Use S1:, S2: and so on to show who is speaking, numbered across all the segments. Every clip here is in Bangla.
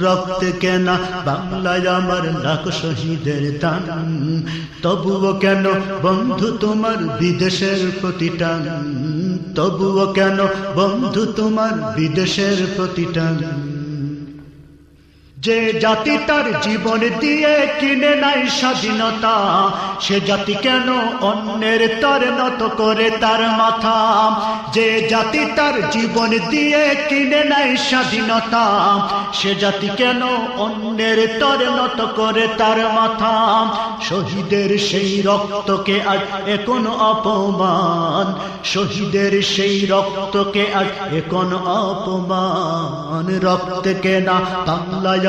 S1: রক্ত কেনা বাংলায় আমার লাখ শহীদের টান। তবুও কেন বন্ধু তোমার বিদেশের প্রতি টান? তবুও কেন বন্ধু তোমার বিদেশের প্রতিটান যে জাতি তার জীবন দিয়ে কিনে নাই স্বাধীনতা, সে জাতি কেন অন্যের তর নত করে তার মাথা? যে জাতি তার জীবন দিয়ে কিনে নাই স্বাধীনতা, সে জাতি কেন অন্যের তর নত করে তার মাথা? শহীদের সেই রক্তকে আজ এখন অপমান? শহীদের সেই রক্তকে আজ এখন অপমান? রক্তকে না বাংলায়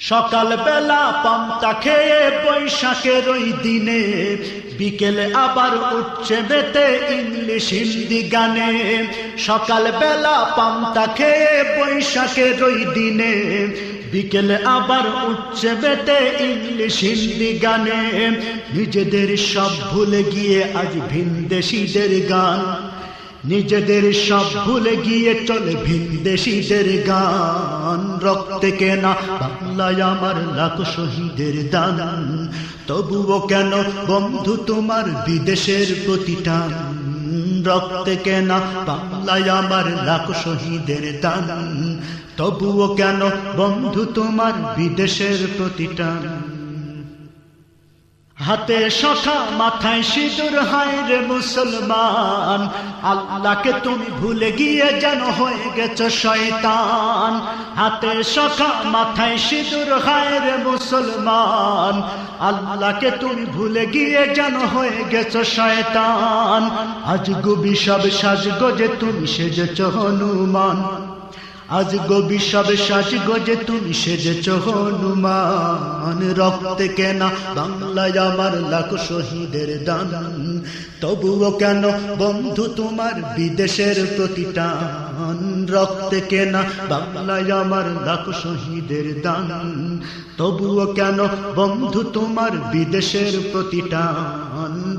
S1: সকাল বেলা পান্তা খেয়ে বৈশাখের ওই দিনে বিকেলে আবার উঠছে বেতে ইংলিশ হিন্দি গানে। সকাল বেলা পান্তা খেয়ে বৈশাখের ওই দিনে বিকেলে আবার উঠছে বেতে ইংলিশ হিন্দি গানে। নিজেদের সব ভুলে গিয়ে আজ ভিনদেশিদের গান। নিজেদের সব ভুলে গিয়ে চলে ভিনদেশিদের গান। রক্তে কেনা বাংলায় আমার লাখ শহীদের দান। তবুও কেন বন্ধু তোমার বিদেশের প্রতিটা রক্তে কেনা বাংলায় আমার লাখ শহীদের দান। তবুও কেন বন্ধু তোমার বিদেশের প্রতিটান হাতে শখা, মাথায় সিঁদুর, হায় রে মুসলমান। আল্লাহকে তুমি ভুলে গিয়ে যেন হয়ে গেছ শয়তান। হাতে শখা, মাথায় সিঁদুর, হায় রে মুসলমান। আল্লাহকে তুমি ভুলে গিয়ে যেন হয়ে গেছ শয়তান। আজ গুবি সব সাজগোজে, তুমি সেজেছ হনুমান। আজ গবি সব সাজ গজে তুমি সেজেছ হনুমান। রক্তে কেনা বাংলায় আমার লাখ শহীদের দান। তবুও কেন বন্ধু তোমার বিদেশের প্রতিটান? রক্তে কেনা বাংলায় আমার লাখ শহীদের দান। তবুও কেন বন্ধু তোমার বিদেশের প্রতিটান?